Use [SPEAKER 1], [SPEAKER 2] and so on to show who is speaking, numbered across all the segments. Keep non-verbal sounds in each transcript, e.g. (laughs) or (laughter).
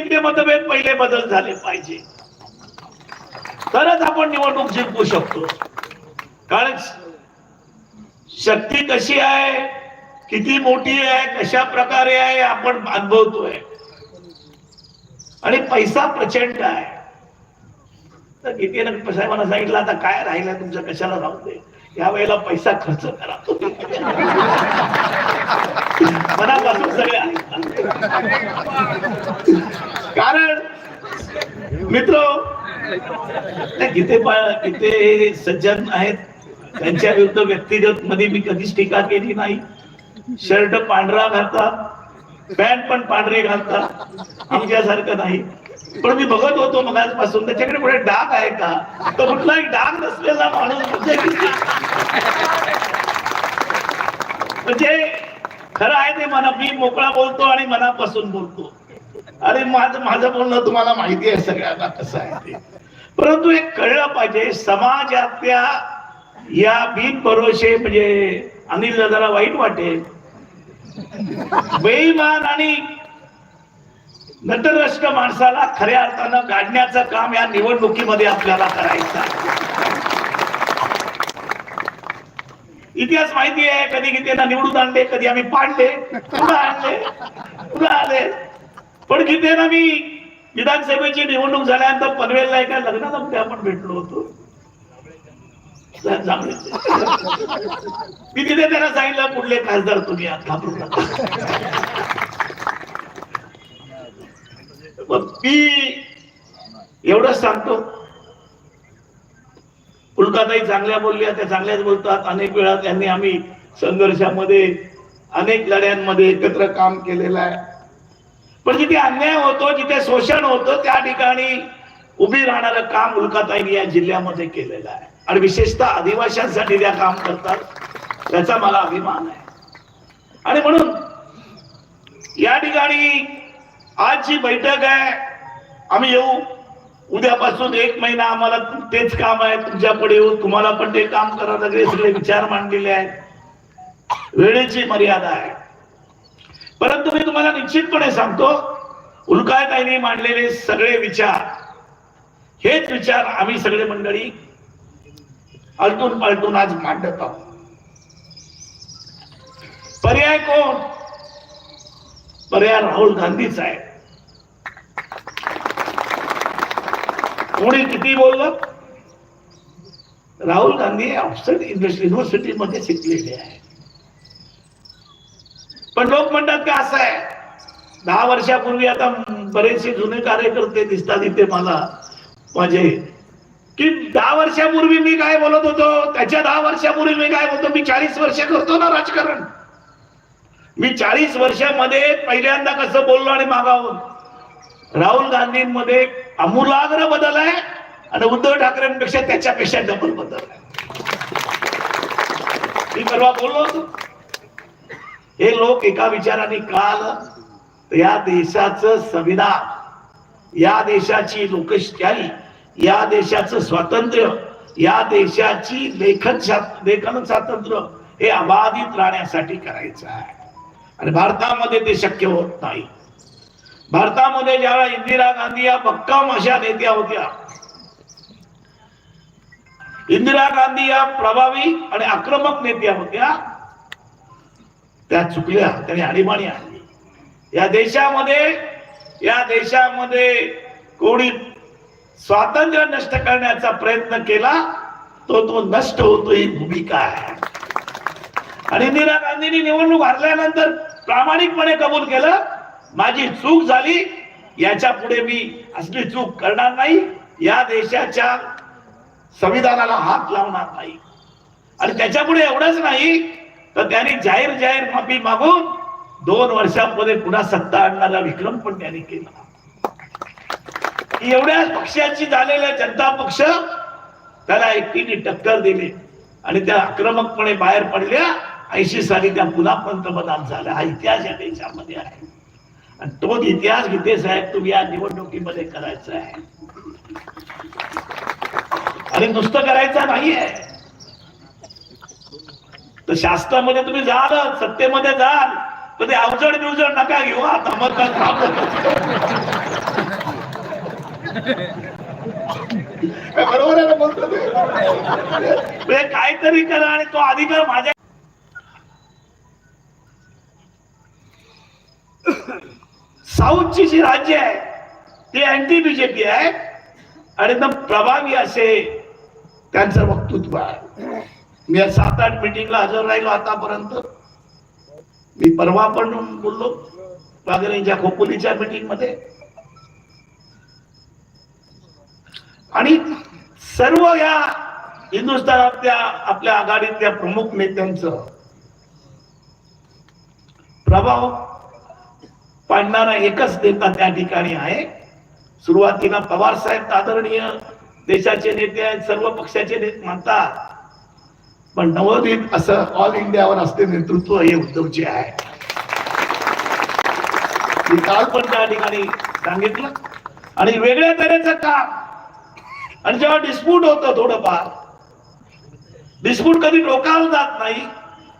[SPEAKER 1] ते मतभेद पहिले बदल झाले पाहिजे. तरच आपण निवडणूक जिंकू शकतो. कारण शक्ती कशी आहे किती मोठी आहे कशा प्रकारे आहे आपण अनुभवतोय. आणि पैसा प्रचंड आहे. तर गीतेनं साहेबांना सांगितलं आता काय राहिलं तुमचं कशाला राहू दे? या वेळेला पैसा खर्च करा. मनापासून सगळे कारण मित्र किती गीते गीते सज्जन आहेत. त्यांच्या विरुद्ध व्यक्तिगत मध्ये मी कधीच टीका केली नाही. शर्ट पांढरा घालतात पॅन्ट पण पांढरे घालतात आमच्यासारखं नाही. पण मी बघत होतो मगाचपासून त्याच्याकडे पुढे डाग आहे का? तो एक डाग नसलेला माणूस म्हणजे, (laughs) म्हणजे खरं आहे ते मला मी मोकळा बोलतो आणि मनापासून बोलतो. अरे माझं माझं बोलणं तुम्हाला माहिती आहे सगळ्यांना कसं आहे ते. परंतु एक कळलं पाहिजे समाजातल्या या बिन भरोसे म्हणजे अनिल जरा वाईट वाटेल. बेईमान आणि नटरष्ट माणसाला खऱ्या अर्थानं गाडण्याचं काम या निवडणुकीमध्ये आपल्याला करायचं इतिहास माहिती आहे कधी की त्यांना निवडून आणले कधी आम्ही पाडले पुन्हा आणले पुन्हा आले. पण गीतेनं मी विधानसभेची निवडणूक झाल्यानंतर पनवेलला एका लग्नामध्ये आपण भेटलो होतो. मी तिथे त्यांना सांगितलं पुढले खासदार तुम्ही घाबरू नका. मग मी एवढंच सांगतो. उल्काताई चांगल्या बोलल्या त्या चांगल्याच बोलतात. अनेक वेळा त्यांनी आम्ही संघर्षामध्ये अनेक लढ्यांमध्ये एकत्र काम केलेलं आहे. पण जिथे अन्याय होतो जिथे शोषण होतं त्या ठिकाणी उभी राहणारं काम उल्काताईने या जिल्ह्यामध्ये केलेलं आहे. आणि विशेषतः आदिवासींसाठी त्या काम करतात त्याचा मला अभिमान आहे. आणि म्हणून या ठिकाणी आज बैठक आहे आम्ही येऊ. उद्यापासून एक महिना आम्हाला तेच काम आहे. तुमच्याकडे येऊ. तुम्हाला पण ते काम करा सगळे सगळे विचार मांडलेले आहेत. वेळेची मर्यादा आहे. परंतु मी तुम्हाला निश्चितपणे सांगतो उल्काताईने मांडलेले सगळे विचार हेच विचार आम्ही सगळे मंडळी आलटून पालटून आज मांडत आहोत. पर्याय कोण? पर्याय राहुल गांधीच आहे कोणी किती बोललं? राहुल गांधी ऑक्सफर्ड युनिव्हर्सिटी मध्ये शिकलेले आहे पण लोक म्हणतात का असं आहे. दहा वर्षापूर्वी आता बरेचसे जुने कार्यकर्ते दिसतात इथे मला. माझे की दहा वर्षापूर्वी मी काय बोलत होतो? त्याच्या दहा वर्षापूर्वी मी काय बोलतो? मी चाळीस वर्ष करतो ना राजकारण. मी चाळीस वर्षामध्ये पहिल्यांदा कसं बोललो आणि मागावून राहुल गांधींमध्ये अमूलाग्र बदल आहे आणि उद्धव ठाकरेंपेक्षा त्याच्यापेक्षा डबल बदल आहे मी परवा बोललो होतो. हे लोक एका विचाराने काल या देशाचं संविधान या देशाची लोकशाही या देशाचं स्वातंत्र्य या देशाची लेखन लेखन स्वातंत्र्य हे अबाधित राहण्यासाठी करायचं आहे. आणि भारतामध्ये ते शक्य होत नाही. भारतामध्ये ज्यावेळा इंदिरा गांधी या भक्कम अशा नेत्या होत्या इंदिरा गांधी या प्रभावी आणि आक्रमक नेत्या होत्या त्या चुकल्या त्याने आणीबाणी आणली. या देशामध्ये या देशामध्ये कोणी स्वातंत्र्य नष्ट करण्याचा प्रयत्न केला तो तो नष्ट होतो ही भूमिका आहे. आणि इंदिरा गांधींनी निवडणूक हरल्यानंतर प्रामाणिकपणे कबूल केलं माझी चूक झाली याच्यापुढे मी असली चूक करणार नाही. या देशाच्या संविधानाला हात लावणार नाही. आणि त्याच्या पुढे एवढंच नाही तर त्यांनी जाहीर जाहीर माफी मागून दोन वर्षांमध्ये पुन्हा सत्ता आणणारा विक्रम पण त्यांनी केला. एवढ्या पक्षाची झालेल्या जनता पक्ष त्याला एकटीने टक्कर दिली. आणि त्या आक्रमकपणे बाहेर पडल्या. ऐंशी साली त्या पुन्हा पंतप्रधान झाल्या हा इतिहास या देशामध्ये आहे. आणि तोच इतिहास गीते साहेब तुम्ही या निवडणुकीमध्ये करायचा आहे. अरे नुसतं करायचं नाहीये. तर शास्त्रामध्ये तुम्ही जाल सत्तेमध्ये जाल पण ते अवजड बिवजड नका घेऊ आता मग बरोबर आहे काहीतरी करा आणि तो अधिकार माझ्या साऊथची जी राज्य आहे ती अँटी बीजेपी आहे. आणि एकदम प्रभावी असे त्यांचं वक्तृत्व आहे. मी या सात आठ मिटिंगला हजर राहिलो आतापर्यंत. मी परवा पण बोललो वाघरेंच्या खोपोलीच्या मीटिंगमध्ये आणि सर्व या हिंदुस्थानातल्या आपल्या आघाडीतल्या प्रमुख नेत्यांचं प्रभाव पाडणारा एकच नेता त्या ठिकाणी आहे. सुरुवातीला पवार साहेब आदरणीय देशाचे नेते आहेत सर्व पक्षाचे नेते म्हणतात. पण नवोदित असं ऑल इंडियावर असते नेतृत्व हे उद्धवचे आहे. मी काल पण त्या ठिकाणी सांगितलं. आणि वेगळ्या तऱ्हेचं काम. आणि जेव्हा डिस्प्यूट होतं थोडंफार डिस्प्यूट कधी डोकावलं जात नाही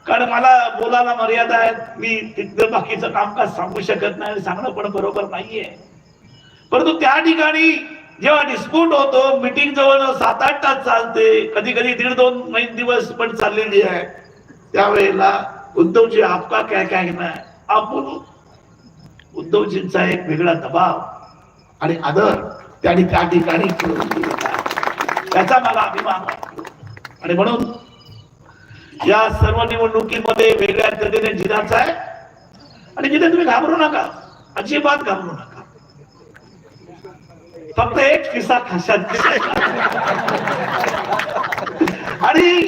[SPEAKER 1] कारण मला बोलायला मर्यादा आहे. मी तिथलं बाकीचं कामकाज सांगू शकत नाही सांगणं पण बरोबर नाहीये. परंतु त्या ठिकाणी जेव्हा डिस्प्यूट होतो मीटिंग जवळ सात आठ तास चालते. कधी कधी दीड दोन महिने दिवस पण चाललेली आहे. त्यावेळेला उद्धवजी आपका काय काय नाही आप बोलू. उद्धवजींचा एक वेगळा दबाव आणि आदर त्याने त्या ठिकाणी त्याचा मला अभिमान वाटतो. आणि म्हणून या सर्व निवडणुकीमध्ये वेगळ्या पद्धतीने जिल्ह्याचा आहे. आणि जिथे तुम्ही घाबरू नका अजिबात घाबरू नका. फक्त एक किस्सा खाशात. आणि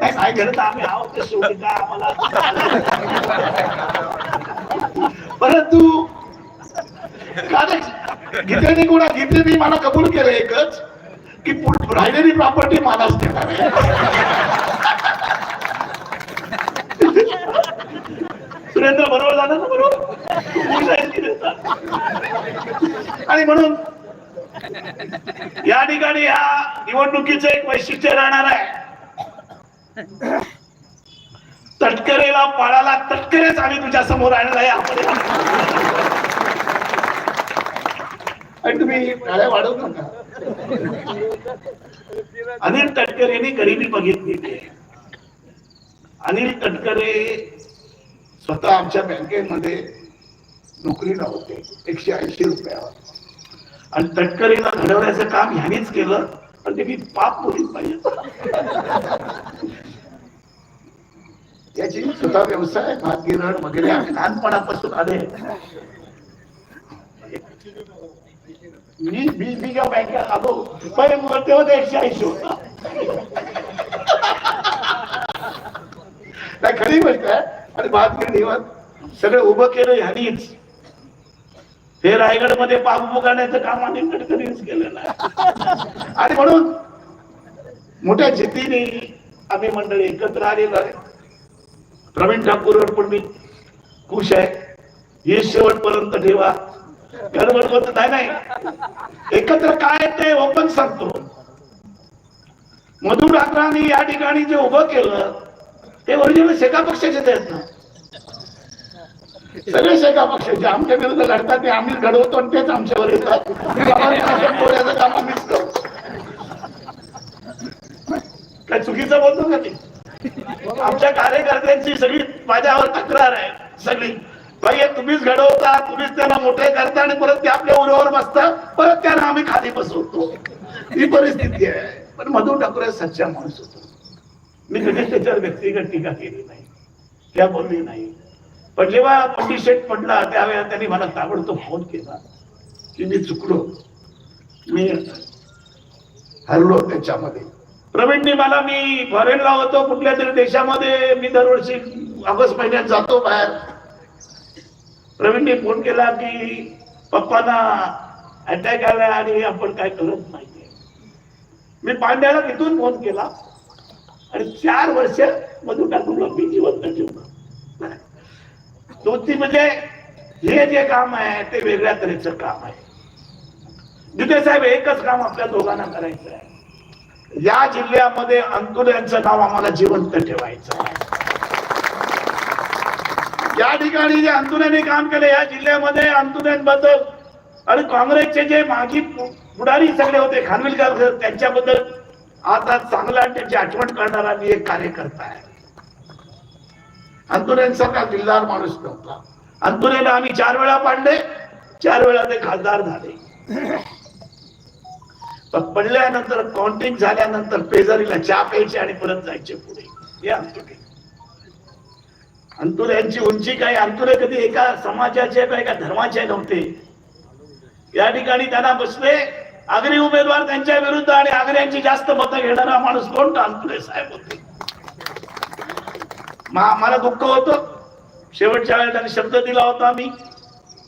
[SPEAKER 1] काय काय करत आम्ही आहोत शेवटी काय आम्हाला? परंतु कारण कोणा घेतले नाही मला कबूल केलं एकच. की राहिलेली प्रॉपर्टी मलाच देणार सुरेंद्र बरोबर झालं ना बरोबर? आणि म्हणून या ठिकाणी या निवडणुकीचं एक वैशिष्ट्य राहणार आहे. तटकरेला पाळाला तटकरेच आम्ही तुझ्या समोर आणणार आहे. आपण आणि तुम्ही गाड्या वाढवू नका अनिल तटकरेंनी गरिबी बघितली. अनिल तटकरे स्वतः आमच्या बँकेमध्ये नोकरीला होते एकशे ऐंशी रुपयावर. आणि तटकरेला घडवण्याचं काम ह्यानेच केलं पण ते मी पाप बोलीत पाहिजे. याची स्वतः व्यवसाय भात गिरण वगैरे आम्ही लहानपणापासून आले. मी मी मी जेव्हा बँकेत आलो. पहिले मुलं तेव्हा ते एकशे ऐंशी होता नाही खरी गोष्ट आहे. आणि भात गिरणीवर सगळं उभं केलं ह्यानीच. हे रायगडमध्ये पाप उगाण्याचं काम आणि गडकरीच केलेलं आहे आणि म्हणून मोठ्या जिद्दीने आम्ही मंडळी एकत्र आलेलो आहे. प्रवीण ठाकूरवर पण मी खुश आहे. हे शेवटपर्यंत ठेवा. घर होत नाही नाही एकत्र काय ते ओपन सांगतो. मधु या ठिकाणी जे उभं केलं ते ओरिजिनल शेका पक्षाचे आहेत ना. सगळे शेका पक्षाचे. आमच्या विरुद्ध लढतात ते आम्ही घडवतो आणि तेच आमच्यावर येतात. काम आम्हीच करतो. काय चुकीचं बोलतो का ते? आमच्या कार्यकर्त्यांची सगळी माझ्यावर तक्रार आहे सगळी. भाई हे तुम्हीच घडवता तुम्हीच त्यांना मोठे करता आणि परत ते आपल्या उरावर बसता परत त्यांना आम्ही खाली बसवतो. ही परिस्थिती आहे. पण मधु ठाकरे सच्चा माणूस होतो. मी कधीच त्याच्यावर व्यक्तिगत टीका केली नाही. त्या बोलली नाही. पण जेव्हा पंडित शेठ पडला त्यावेळेला त्यांनी मला ताबडतोब फोन केला की मी चुकलो. मी हरलो त्याच्यामध्ये. प्रवीणने मला मी फॉरेनला होतो कुठल्या तरी देशामध्ये. मी दरवर्षी ऑगस्ट महिन्यात जातो बाहेर. प्रवीणने फोन केला की पप्पांना अटॅक आला आणि आपण काय करत नाही मी पांड्याला तिथून फोन केला. आणि चार वर्ष मधू टाकून मी जिवंत ठेवलं. दोन म्हणजे हे जे काम आहे ते वेगळ्या तऱ्हेचं काम आहे. जिथे साहेब एकच काम आपल्या दोघांना करायचं आहे. या जिल्ह्यामध्ये अंकुर यांचं नाव आम्हाला जिवंत ठेवायचं आहे. या ठिकाणी जे अंतुल्याने काम केले या जिल्ह्यामध्ये अंतुनेबद्दल आणि काँग्रेसचे जे माजी पुढारी सगळे होते खानविलकर त्यांच्याबद्दल आता चांगला त्यांची आठवण करणारा मी एक कार्यकर्ता आहे. अंतुरेंसारखा दिलदार माणूस नव्हता. अंतुरेला आम्ही चार वेळा पाडले चार वेळा ते खासदार झाले. पण पडल्यानंतर काउंटिंग झाल्यानंतर पेजरीला चहा प्यायचे आणि परत जायचे पुढे. हे अंतुरे अंतुरे यांची उंची काय? अंतुरे कधी एका समाजाचे का एका धर्माचे नव्हते या ठिकाणी त्यांना बसले. आगरी उमेदवार त्यांच्या विरुद्ध आणि आगऱ्यांची जास्त मतं घेणारा माणूस कोण? अंतुरे साहेब होते? मला दुःख होतं. शेवटच्या वेळेला त्यांनी शब्द दिला होता आम्ही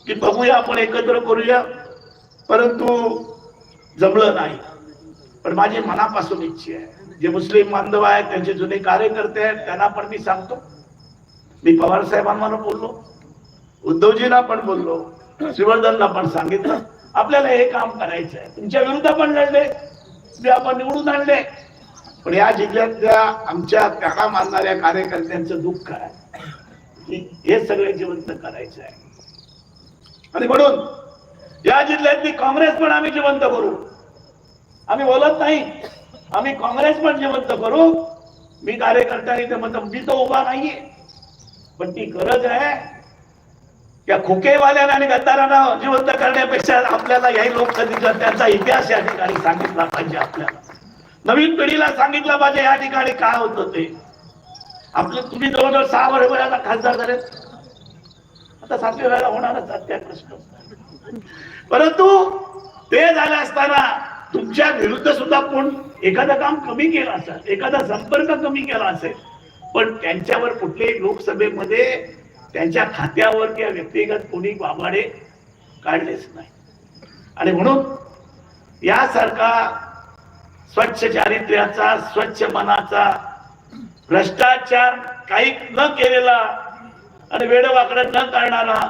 [SPEAKER 1] की बघूया आपण एकत्र करूया. परंतु जमलं नाही. पण माझी मनापासून इच्छा आहे. जे मुस्लिम बांधव आहेत त्यांचे जुने कार्यकर्ते आहेत त्यांना पण मी सांगतो. मी पवार साहेबांना बोललो उद्धवजींना पण बोललो श्रीवर्धनला पण सांगितलं आपल्याला हे काम करायचं आहे तुमच्या विरुद्ध पण लढले ते आपण निवडून आणले. पण या जिल्ह्यातल्या आमच्या त्याला मानणाऱ्या कार्यकर्त्यांचं दुःख आहे. हे सगळे जिवंत करायचं आहे आणि म्हणून या जिल्ह्यातली काँग्रेस पण आम्ही जिवंत करू. आम्ही बोलत नाही आम्ही काँग्रेस पण जिवंत करू. मी कार्यकर्त्यांनी ते म्हणतो मी तो उभा नाहीये. पण ती गरज आहे. या खोकेवाल्यांना आणि गद्दारांना जिवंत करण्यापेक्षा आपल्याला याही लोक कधी त्यांचा इतिहास या ठिकाणी सांगितला पाहिजे आपल्याला. नवीन पिढीला सांगितलं पाहिजे या ठिकाणी काय होतं ते. आपलं तुम्ही जवळजवळ सहा वर्ष वेळाला खासदार झाले आता सातव्या वेळेला होणारच त्या प्रश्न. परंतु ते झालं असताना तुमच्या विरुद्ध सुद्धा कोण एखादं काम कमी केलं असेल एखादा संपर्क कमी केला असेल पण त्यांच्यावर कुठल्याही लोकसभेमध्ये त्यांच्या खात्यावर किंवा व्यक्तिगत कोणी बाबाडे काढलेच नाही. आणि म्हणून यासारखा स्वच्छ चारित्र्याचा स्वच्छ मनाचा भ्रष्टाचार काही न केलेला आणि वेडवाकडं न करणारा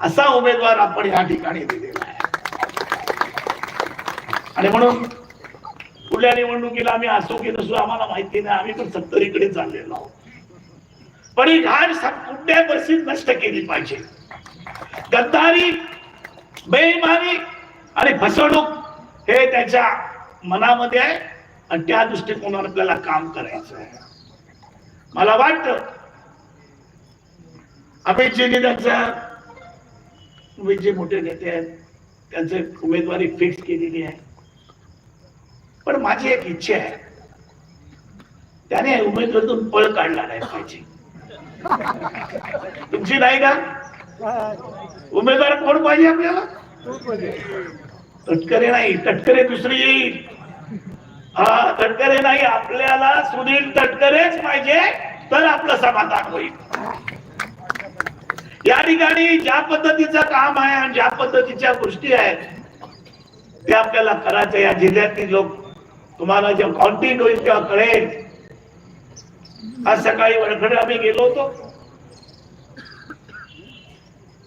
[SPEAKER 1] असा उमेदवार आपण या ठिकाणी दिलेला आहे. आणि म्हणून पुढल्या निवडणुकीला आम्ही असो की नसो आम्हाला माहिती नाही. आम्ही पण सत्तरीकडे चाललेलो आहोत. पण ही घाण कुठल्या परिस्थितीत नष्ट केली पाहिजे. गद्दारी बेईमानी आणि फसवणूक हे त्याच्या मनामध्ये आहे आणि त्या दृष्टिकोनावर आपल्याला काम करायचं आहे. मला वाटतं अमितजींनी त्यांचा अमित जे मोठे नेते आहेत त्यांचे उमेदवारी फिक्स केलेली आहे. पण माझी एक इच्छा आहे त्याने उमेदवारीतून पळ काढला नाही पाहिजे. तुमची नाही का? उमेदवार कोण पाहिजे आपल्याला? तटकरे नाही तटकरे दुसरी. येईल हा तटकरे नाही आपल्याला सुनील तटकरेच पाहिजे तर आपलं समाधान होईल. या ठिकाणी ज्या पद्धतीचं काम आहे आणि ज्या पद्धतीच्या गोष्टी आहेत ते आपल्याला करायच्या या जिल्ह्यातील लोक तुम्हाला जेव्हा कॉन्टिन्यू होईल तेव्हा कळेल. आज सकाळी वरखडे आम्ही गेलो होतो.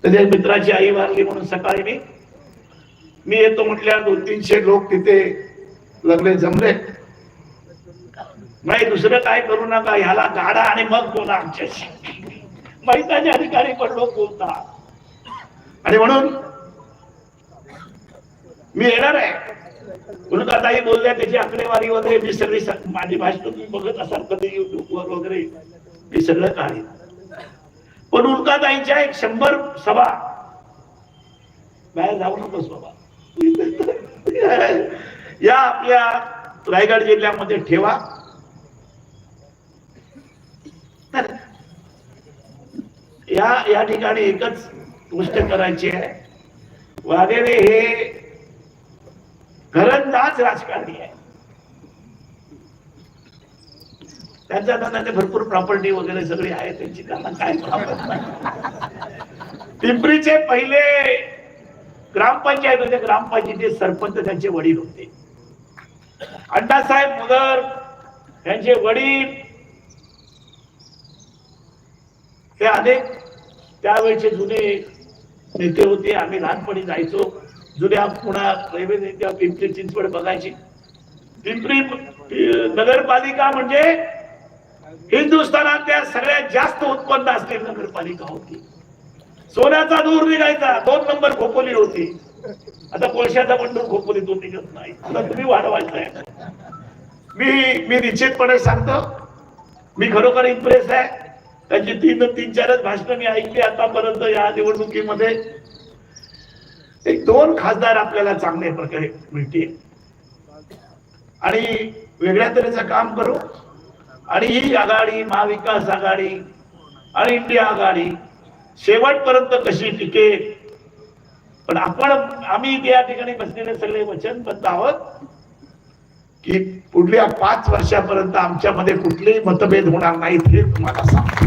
[SPEAKER 1] त्याच्या मित्राची आई वारली म्हणून सकाळी मी मी येतो म्हटल्या दोन तीनशे लोक तिथे लगले जमले. नाही दुसरं काय करू नका ह्याला गाडा आणि मग बोला आमच्याशी. मैदानी अधिकारी पण लोक बोलतात. आणि म्हणून मी येणार आहे. उल्काताई बोलल्या त्याची आकडेवारी वगैरे मी सगळी माझी भाषण तुम्ही बघत असाल कधी युट्यूबवर वगैरे. मी सगळं काढेन पण उल्काताईच्या एक शंभर सभा. बाहेर जाऊ नकोस बाबा. (laughs) या आपल्या रायगड जिल्ह्यामध्ये ठेवा. तर या या ठिकाणी एकच गोष्ट करायची आहे. वाघेरे हे घरंदाज राजकारणी आहे. त्यांच्या दादाने भरपूर प्रॉपर्टी वगैरे सगळी आहे त्यांची त्यांना काय पिंपरीचे पहिले ग्रामपंचायत होते ग्रामपंचायतीचे सरपंच त्यांचे वडील होते. अण्णासाहेब मुदर यांचे वडील ते अनेक त्यावेळेचे जुने नेते होते. आम्ही लहानपणी जायचो. जुन्या पुन्हा रेल्वे पिंपरी चिंचवड बघायची. पिंपरी नगरपालिका म्हणजे हिंदुस्थानातल्या सगळ्यात जास्त उत्पन्न असलेली नगरपालिका होती. सोन्याचा दूर निघायचा दोन नंबर खोपोली होती. आता कोळशाचा पण दूर खोपोलीतून निघत नाही. आता तुम्ही वाढवायचा मी मी निश्चितपणे सांगतो मी खरोखर इम्प्रेस आहे. त्यांची तीन तीन चारच भाषणं मी ऐकली आतापर्यंत या निवडणुकीमध्ये. एक दोन खासदार आपल्याला चांगल्या प्रकारे मिळतील. आणि वेगळ्या तऱ्हेचं काम करू. आणि ही आघाडी महाविकास आघाडी आणि इंडिया आघाडी शेवटपर्यंत कशी टिकेल? पण आपण आम्ही या ठिकाणी बसलेले सगळे वचनबद्ध आहोत की पुढल्या पाच वर्षापर्यंत आमच्यामध्ये कुठलेही मतभेद होणार नाहीत हे तुम्हाला सांगतो.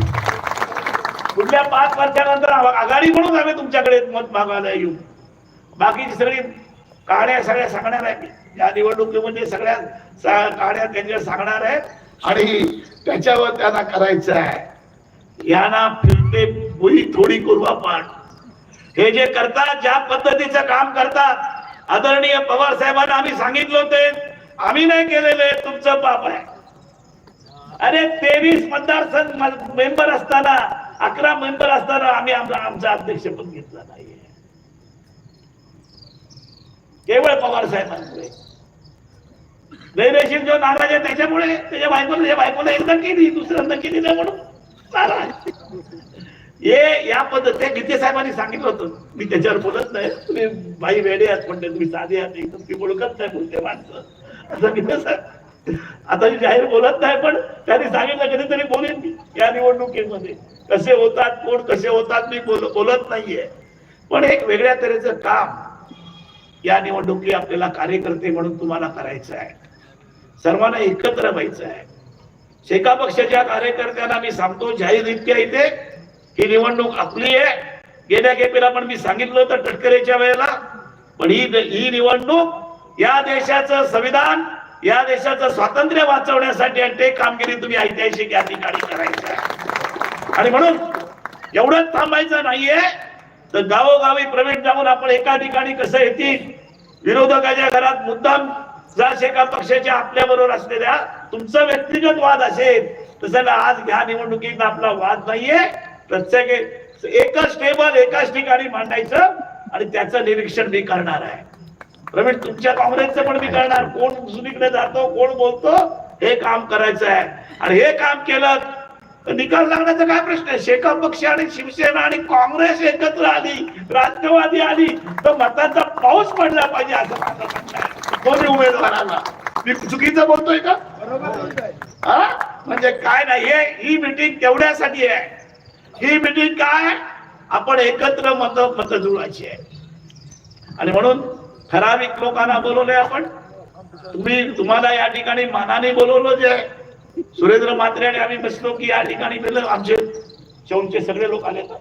[SPEAKER 1] पुढल्या पाच वर्षानंतर आघाडी म्हणून आम्ही तुमच्याकडे मत मागायला येऊ. बाकीची सगळी कहाण्या सगळ्या सांगणार आहे या निवडणुकीमध्ये सगळ्या कहाण्या त्यांच्या सांगणार आहे आणि त्याच्यावर त्यांना करायचं आहे. यांना फिरते बोली थोडी करू आपण हे जे करतात ज्या पद्धतीचं काम करतात आदरणीय पवार साहेबांना आम्ही सांगितलं होते. आम्ही नाही केलेले तुमचं पाप आहे. अरे तेवीस मतदारसंघ मेंबर असताना अकरा मेंबर असताना आम्ही आमचा आमचा अध्यक्षपद घेतला नाहीये केवळ पवार साहेबांमुळे. दैनशील जो नाराज आहे त्याच्यामुळे त्याच्या बायकोला त्याच्या बायकोला एकदा केली दुसऱ्यांदा केली नाही म्हणून. नाराज. हे या पद्धत त्या गीते साहेबांनी सांगितलं होतं. मी त्याच्यावर बोलत नाही. तुम्ही बाई वेडे आहात म्हणते तुम्ही साधे आहात. एकदम ती ओळखत नाही बोलते माणसं. असं गीते साहेब आता मी जाहीर बोलत नाही पण त्यांनी सांगितलं कधीतरी बोलेन मी या निवडणुकीमध्ये. कसे होतात कोण कसे होतात मी बोल बोलत नाहीये. पण एक वेगळ्या तऱ्हेचं काम या निवडणुकी आपल्याला कार्यकर्ते म्हणून तुम्हाला करायचं आहे. सर्वांना एकत्र व्हायचं आहे. शेका पक्षाच्या कार्यकर्त्यांना मी सांगतो जाहीररित्या इथे ही निवडणूक आपली आहे. गेल्या गेपेला पण मी सांगितलं होतं टटकरेच्या वेळेला पण ही ही निवडणूक या देशाचं संविधान या देशाचं स्वातंत्र्य वाचवण्यासाठी आणि ते कामगिरी तुम्ही ऐतिहासिक या ठिकाणी करायचं आहे. आणि म्हणून एवढंच थांबायचं नाहीये. तर गावोगावी प्रवेश जाऊन आपण एका ठिकाणी कसं येतील? विरोधकाच्या घरात मुद्दाम जा एका पक्षाच्या आपल्या बरोबर असलेल्या तुमचा व्यक्तिगत वाद असेल तसं आज ह्या निवडणुकीत आपला वाद नाहीये. प्रत्येक एकच टेबल एकाच ठिकाणी मांडायचं आणि त्याचं निरीक्षण मी करणार आहे. प्रवीण तुमच्या काँग्रेसचं पण मी करणार. कोण दुसरीकडे जातो कोण बोलतो हे काम करायचं आहे. आणि हे काम केलं निकाल लागण्याचा काय प्रश्न आहे? शेका पक्ष आणि शिवसेना आणि काँग्रेस एकत्र आली राष्ट्रवादी आली तर मताचा पाऊस पडला पाहिजे असं माझं म्हणणं आहे. मी चुकीचं बोलतोय का? हा? म्हणजे काय नाही हे ही मिटिंग तेवढ्यासाठी आहे. ही मिटिंग काय? आपण एकत्र मत मत जुळवायची आहे. आणि म्हणून ठराविक लोकांना बोलवलंय आपण. तुम्ही तुम्हाला या ठिकाणी मानाने बोलवलं जे आहे. सुरेंद्र मात्रे आणि आम्ही बसलो की या ठिकाणी गेलं. आमचे चौनचे सगळे लोक आले. तर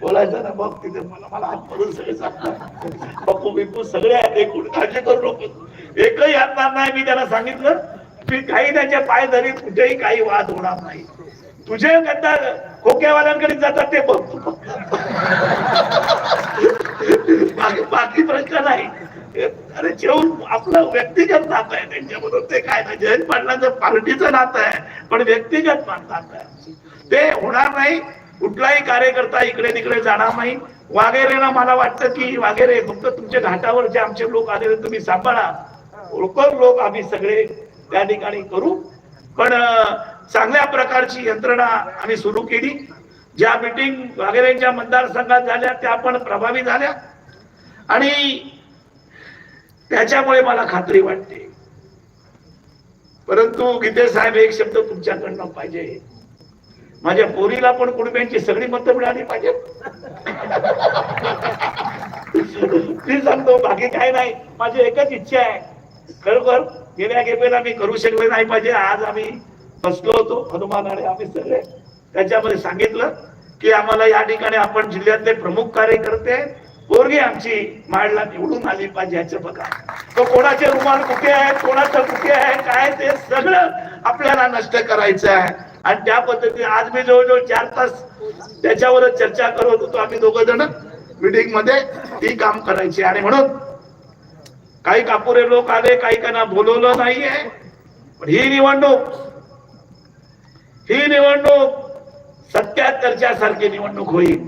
[SPEAKER 1] बोलायचं ना बघ तिथे मला मला हात पडून सगळे सांगतात. पप्पू बिप्पू सगळे आहेत एकूण काळजी करू नको. एकही आणणार नाही मी त्याला सांगितलं की काही त्याच्या पाय धरी कुठेही काही वाद होणार नाही. तुझे गद्दार खोक्यावाल्यांकडे जातात ते बघ. तू बाकी प्रश्न नाही. अरे जेवण आपलं व्यक्तिगत नातं आहे त्यांच्याबरोबर. ते काय नाही जयंत पाटलांचं पार्टीचं नातं आहे पण व्यक्तिगत नातं आहे. ते होणार नाही कुठलाही कार्यकर्ता इकडे तिकडे जाणार नाही. वागेरेना मला वाटतं की वागेरे फक्त तुमच्या घाटावर जे आमचे लोक आलेले तुम्ही सांभाळा. लोकल लोक आम्ही सगळे त्या ठिकाणी करू. पण चांगल्या प्रकारची यंत्रणा आम्ही सुरू केली. ज्या मिटिंग वगैरेच्या मतदारसंघात झाल्या त्या पण प्रभावी झाल्या. आणि त्याच्यामुळे मला खात्री वाटते. परंतु गीते साहेब एक शब्द तुमच्याकडनं पाहिजे. माझ्या पोरीला पण कुटुंबियांची सगळी मतं मिळाली पाहिजे मी सांगतो बाकी काय नाही. माझी एकच इच्छा आहे. खरोखर गेल्या गेपेला मी करू शकले नाही पाहिजे. आज आम्ही बसलो होतो हनुमानाने आम्ही सगळे. त्याच्यामध्ये सांगितलं की आम्हाला या ठिकाणी आपण जिल्ह्यातले प्रमुख कार्यकर्ते पोरगी आमची माळला निवडून आली पाहिजे याचं बघा. तो कोणाचे रुमाल कुठे आहे कोणाचं कुठे आहे काय ते सगळं आपल्याला नष्ट करायचं आहे. आणि त्या पद्धतीने आज मी जवळजवळ चार तास त्याच्यावरच चर्चा करत होतो आम्ही दोघ जण. मिटिंगमध्ये ती काम करायची. आणि म्हणून काही कापुरे लोक आले काही त्यांना बोलवलं नाहीये. पण ही निवडणूक ही निवडणूक सत्याहत्तरच्या सारखी निवडणूक होईल.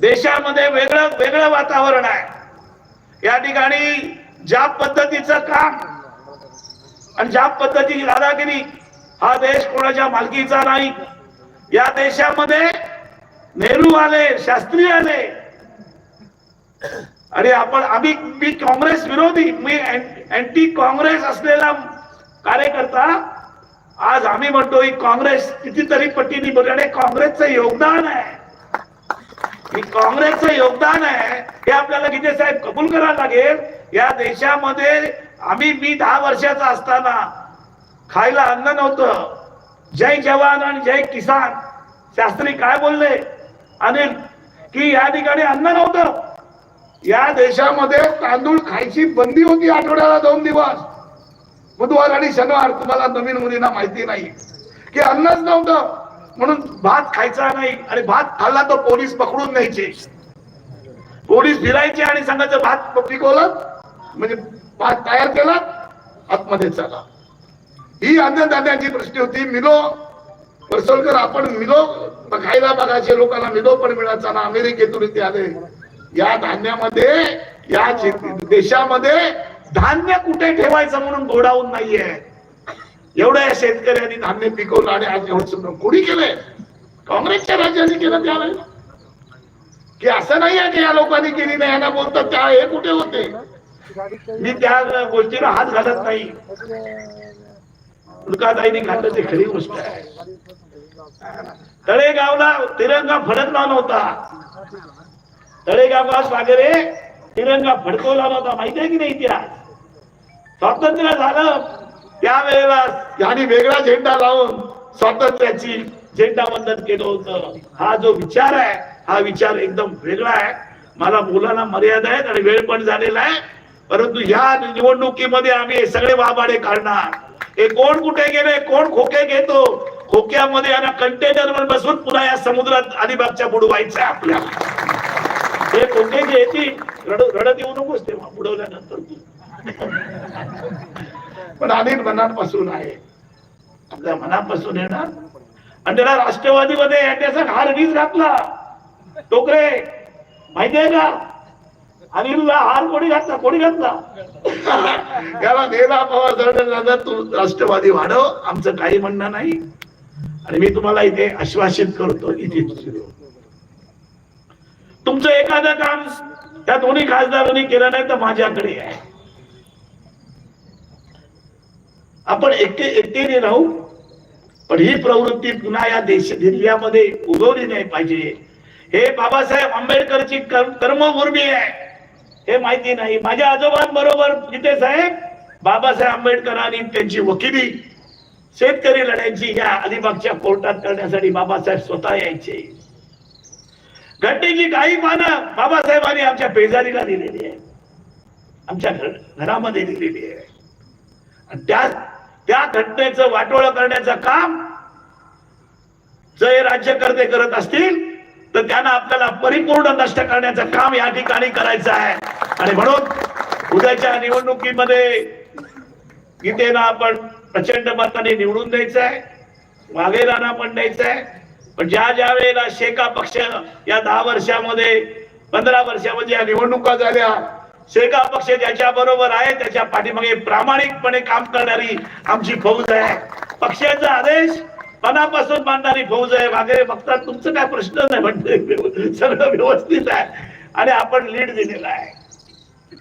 [SPEAKER 1] देशामध्ये वेगळं वेगळं वातावरण आहे. या ठिकाणी ज्या पद्धतीचं काम आणि ज्या पद्धतीची दादागिरी हा देश कोणाच्या मालकीचा नाही. या देशामध्ये नेहरू आले शास्त्री आले. आणि आपण आम्ही मी काँग्रेस विरोधी मी अँटी काँग्रेस असलेला कार्यकर्ता आज आम्ही म्हणतो ही काँग्रेस कितीतरी पटीने बघणे काँग्रेसचं योगदान आहे. ही काँग्रेसचं योगदान आहे हे आपल्याला गीते साहेब कबूल करायला लागेल. या देशामध्ये आम्ही मी दहा वर्षाचा असताना खायला अन्न नव्हतं. जय जवान आणि जय किसान. शास्त्री काय बोलले? अनिल की या ठिकाणी अन्न नव्हतं. या देशामध्ये तांदूळ खायची बंदी होती आठवड्याला दोन दिवस. बुधवार आणि शनिवार तुम्हाला नवीन मुलींना माहिती नाही. की अन्नच नव्हतं. म्हणून भात खायचा नाही आणि भात खाल्ला तर पोलीस पकडून न्यायचे. पोलीस फिरायचे आणि सांगायचं भात पिकवलं म्हणजे भात तयार केला आतमध्ये चला. ही अन्नधान्याची दृष्टी होती मिलो. परसोलकर आपण मिलो. खायला बघायचे लोकांना मिलो पण मिळायचा ना अमेरिकेतून इथे आले. या धान्यामध्ये या शेती- देशामध्ये धान्य कुठे ठेवायचं म्हणून गोडाऊन नाहीये. एवढ्या या शेतकऱ्यांनी धान्य पिकवलं आणि आज एवढं सुद्धा कोणी केलंय? काँग्रेसच्या राज्याने केलं त्यावेळेला की असं नाही आहे की या लोकांनी केली नाही यांना बोलतात त्या हे कुठे होते? मी त्या गोष्टीला हात घालत नाही. तुळकाताईने घातलं ते खरी गोष्ट आहे. तळेगावला तिरंगा फडकला नव्हता. तळेगावला सागरे तिरंगा फडकवला नव्हता. माहिती आहे की नाही इतिहास? स्वातंत्र्य झालं. त्यावेळेला यांनी वेगळा झेंडा लावून स्वातंत्र्याची झेंडा वंदन केलं होतं. हा जो विचार आहे हा विचार एकदम वेगळा आहे. मला बोलायला मर्यादा आहेत आणि वेळ पण झालेला आहे. परंतु ह्या निवडणुकीमध्ये आम्ही सगळे वाबाडे काढणार. हे कोण कुठे गेले कोण खोके घेतो? खोक्यामध्ये यांना कंटेनर वर बसून पुन्हा या समुद्रात अलिबागच्या बुडवायच्या आपल्या हे खोके जे येतील रड रडत येऊ नकोस तेव्हा बुडवल्यानंतर तू. पण अनिल मनापासून आहे. आपल्या मनापासून येणार आणि त्याला राष्ट्रवादीमध्ये त्याचा हार वीज घातला. टोकरे माहितीये का? अनिलला हार कोणी घातला? कोणी घातला? (laughs) त्याला नेला पवार दादा तू राष्ट्रवादी वाढव आमचं काही म्हणणं नाही. आणि मी तुम्हाला इथे आश्वासित करतो इथे तुमचं एखादं काम त्या दोन्ही खासदारांनी केलं नाही तर माझ्याकडे आहे. आपण एकटे एकटेने राहू पण ही प्रवृत्ती पुन्हा या देश जिल्ह्यामध्ये उगवली नाही पाहिजे. हे बाबासाहेब आंबेडकरची कर्म- कर्मभूमी आहे. हे माहिती नाही. माझ्या आजोबांबरोबर जिथे साहेब बाबासाहेब आंबेडकरांनी त्यांची वकिली शेतकरी लढ्यांची या अलिबागच्या कोर्टात करण्यासाठी बाबासाहेब स्वतः यायचे. घटनेची काही पानं बाबासाहेबांनी आमच्या पेजारीला दिलेली आहे. आमच्या घर घरामध्ये दिलेली आहे. त्या त्या घटनेचं वाटोळ करण्याचं काम जर हे राज्यकर्ते करत असतील तर त्यांना आपल्याला परिपूर्ण नष्ट करण्याचं काम या ठिकाणी करायचं आहे. आणि म्हणून उद्याच्या निवडणुकीमध्ये गीतेना आपण प्रचंड मताने निवडून द्यायचं आहे मागे राणा पण द्यायचं आहे. पण ज्या ज्या वेळेला शेका पक्ष या दहा वर्षामध्ये पंधरा वर्षामध्ये या निवडणुका झाल्या शेका पक्ष ज्याच्या बरोबर आहे त्याच्या पाठीमागे प्रामाणिकपणे काम करणारी आमची फौज आहे. पक्षाचा आदेश मनापासून मानणारी फौज आहे. मागे बघतात तुमचं काय प्रश्न नाही म्हणते सगळं व्यवस्थित आहे. आणि आपण लीड दिलेला आहे.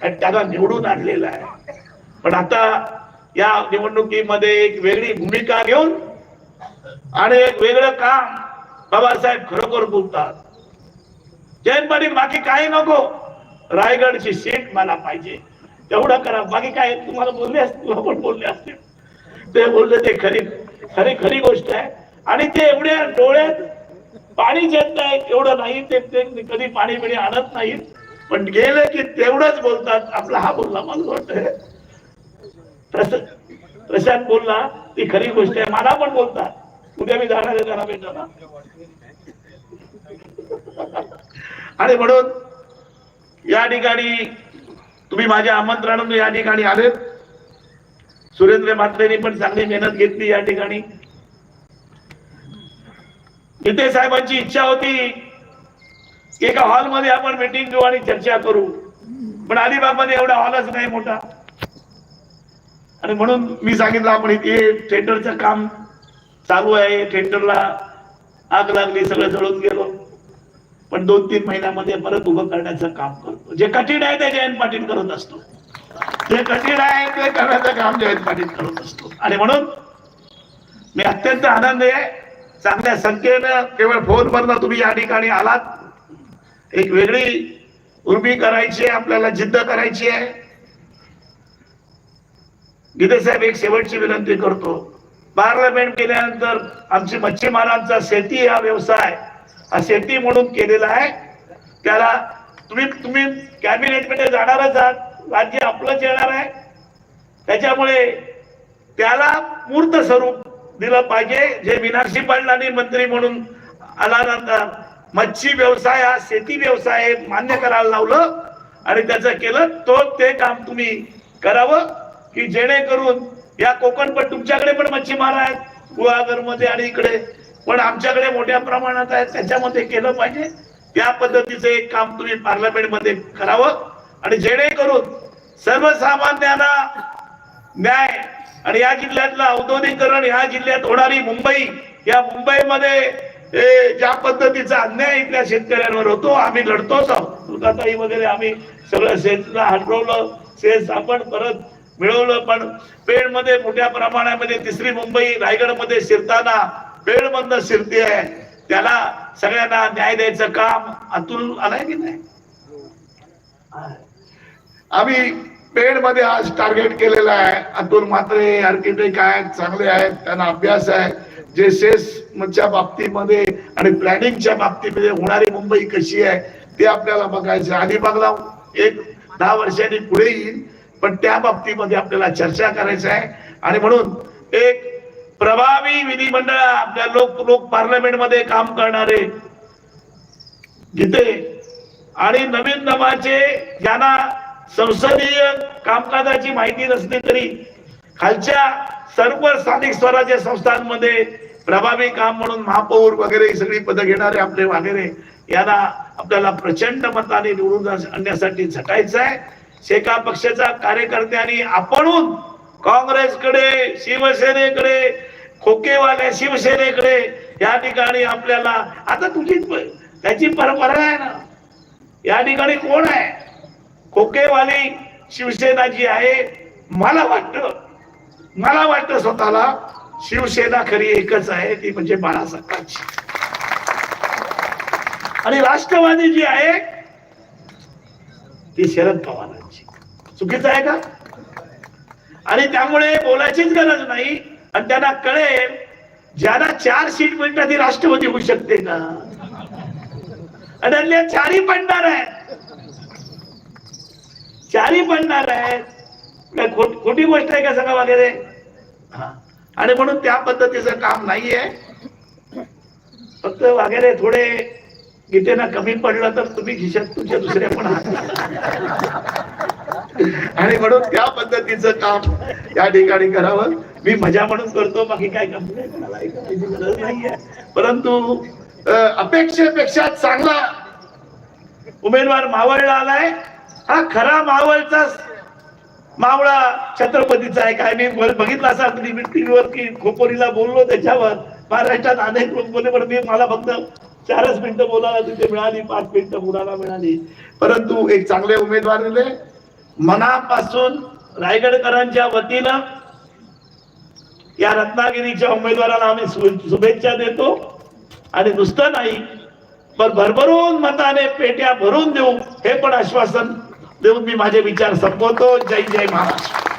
[SPEAKER 1] आणि त्याला निवडून आणलेला आहे. पण आता या निवडणुकीमध्ये एक वेगळी भूमिका घेऊन आणि एक वेगळं काम बाबासाहेब खरोखर बोलतात. जयंत पाटील बाकी काही नको. रायगडची सीट मला पाहिजे. तेवढं करा. बाकी काय तुम्हाला बोलले असतील आपण बोलले असतील? ते बोलले ते खरी खरी खरी गोष्ट आहे. आणि ते एवढ्या डोळ्यात पाणी येत नाही एवढं नाही ते ते कधी पाणी बिणी आणत नाहीत. पण गेले की तेवढंच बोलतात. आपला हा बोलला मला वाटत प्रशांत बोलला ती खरी गोष्ट आहे. मला पण बोलतात. उद्या मी जाणार आहे त्यांना भेटायला आणि म्हणून या ठिकाणी तुम्ही माझ्या आमंत्रणानं या ठिकाणी आलेत. सुरेंद्र म्हात्रेनी पण चांगली मेहनत घेतली या ठिकाणी. गीते साहेबांची इच्छा होती एका हॉलमध्ये आपण मीटिंग घेऊ आणि चर्चा करू. पण अलिबागमध्ये एवढा हॉलच नाही मोठा. आणि म्हणून मी सांगितलं आपण इथे टेंडरचं काम चालू आहे. टेंडरला आग लागली सगळं जळून गेलो. पण दोन तीन महिन्यामध्ये परत उभं करण्याचं काम करतो. जे कठीण आहे ते जयंत पाटील करत असतो. जे कठीण आहे ते करण्याचं काम जयंत पाटील करत असतो. आणि म्हणून मी अत्यंत आनंद आहे. चांगल्या संख्येनं केवळ फोनवरनं तुम्ही या ठिकाणी आलात. एक वेगळी उर्मी करायची आहे आपल्याला जिद्द करायची आहे. गीते साहेब एक शेवटची विनंती करतो. पार्लमेंट केल्यानंतर आमची मच्छीमारांचा शेती हा व्यवसाय शेती म्हणून केलेला आहे. त्याला तुम्ही तुम्ही कॅबिनेटमध्ये जाणारच आहात. राज्य आपलंच येणार आहे. त्याच्यामुळे त्याला मूर्त स्वरूप दिलं पाहिजे. जे मीनाक्षी पाडलानी मंत्री म्हणून आल्यानंतर मच्छी व्यवसाय हा शेती व्यवसाय मान्य करायला लावलं आणि त्याचं केलं तो ते काम तुम्ही करावं की जेणेकरून या कोकण पण तुमच्याकडे पण मच्छीमार आहेत. गुहागरमध्ये आणि इकडे पण आमच्याकडे मोठ्या प्रमाणात आहेत. त्याच्यामध्ये केलं पाहिजे. त्या पद्धतीचं एक काम तुम्ही पार्लमेंटमध्ये करावं. आणि जेणेकरून सर्वसामान्यांना न्याय आणि या जिल्ह्यातलं औद्योगिकरण या जिल्ह्यात होणारी मुंबई या मुंबईमध्ये ज्या पद्धतीचा अन्याय इथल्या शेतकऱ्यांवर होतो आम्ही लढतोच आहोत वगैरे आम्ही सगळं शेतला हटवलं. शेत आपण परत मिळवलं. पण पेडमध्ये मोठ्या प्रमाणामध्ये तिसरी मुंबई रायगडमध्ये शिरताना पेडमधनं शिरते आहे. त्याला सगळ्यांना न्याय द्यायचं काम अतुल आलाय की नाही? आम्ही पेडमध्ये आज टार्गेट केलेलं आहे. अतुल मात्रे आर्किटेक्ट आहेत? चांगले आहेत. त्यांना अभ्यास आहे. जे सेसच्या बाबतीमध्ये आणि प्लॅनिंगच्या बाबतीमध्ये होणारी मुंबई कशी आहे ते आपल्याला बघायचं अलिबागला एक दहा वर्षांनी पुढे येईल पण त्या बाबतीमध्ये आपल्याला चर्चा करायचं आहे. आणि म्हणून एक प्रभावी विधिमंडळ आपल्या लोक लोक पार्लमेंटमध्ये काम करणारे जिथे आणि नवीन नावाचे ज्यांना संसदीय कामकाजाची माहिती नसली तरी खालच्या सर्व स्थानिक स्वराज्य संस्थांमध्ये प्रभावी काम म्हणून महापौर वगैरे ही सगळी पदं घेणारे आपले वगैरे यांना आपल्याला प्रचंड मताने निवडून आणण्यासाठी झटायचं आहे. शेका पक्षाचा कार्यकर्त्यांनी आपणहून काँग्रेसकडे शिवसेनेकडे खोकेवाल्या शिवसेनेकडे या ठिकाणी आपल्याला आता तुझी त्याची परंपरा आहे ना या ठिकाणी कोण आहे? खोकेवाली शिवसेना जी आहे मला वाटतं मला वाटतं स्वतःला शिवसेना खरी एकच आहे ती म्हणजे बाळासाहेबांची. आणि राष्ट्रवादी जी आहे ती शरद पवारांची. चुकीचं आहे का? आणि त्यामुळे बोलायचीच गरज नाही. आणि त्यांना कळेल ज्याला चार सीट मिळतात ती राष्ट्रपती होऊ शकते का? आणि त्यातल्या चारही पडणार आहेत. चारही पडणार आहेत. काय खोटी गोष्ट आहे का सगळं वगैरे? आणि म्हणून त्या पद्धतीचं काम नाहीये. फक्त वगैरे थोडे गीतेनं कमी पडलं तर तुम्ही खिशात तुमच्या दुसऱ्या पण आहात आणि म्हणून त्या पद्धतीचं काम या ठिकाणी करावं. मी मजा म्हणून करतो बाकी काय कंप्लेंट गरज नाहीये. परंतु अपेक्षेपेक्षा चांगला उमेदवार मावळला आलाय. हा खरा मावळचा मावळा छत्रपतीचा आहे. काय मी बघितला बघितलं असं अगदी की खोपोरीला बोललो त्याच्यावर. महाराष्ट्रात अनेक लोक बोलले पण मी मला फक्त चारच मिनिटं बोलायला तिथे मिळाली पाच मिनिटं बोलायला मिळाली. परंतु एक चांगले उमेदवार दिले. मनापासून रायगडकरांच्या वतीनं या रत्नागिरीच्या उमेदवाराला आम्ही शुभेच्छा देतो. आणि नुसतं नाही पण भरभरून मताने पेट्या भरून देऊ हे पण आश्वासन देऊन मी माझे विचार संपवतो. जय जय महाराष्ट्र.